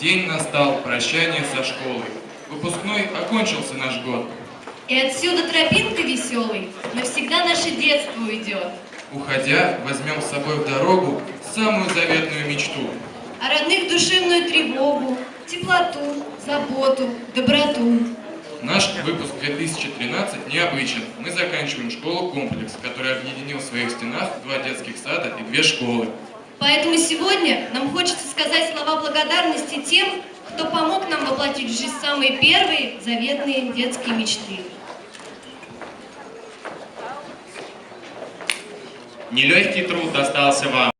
День настал, прощание со школой. Выпускной окончился наш год. И отсюда тропинка веселой навсегда наше детство уйдет. Уходя, возьмем с собой в дорогу самую заветную мечту. А родных душевную тревогу, теплоту, заботу, доброту. Наш выпуск 2013 необычен. Мы заканчиваем школу-комплекс, который объединил в своих стенах два детских сада и две школы. Поэтому сегодня нам хочется сказать слова благодарности тем, кто помог нам воплотить в жизнь самые первые заветные детские мечты. Нелегкий труд достался вам.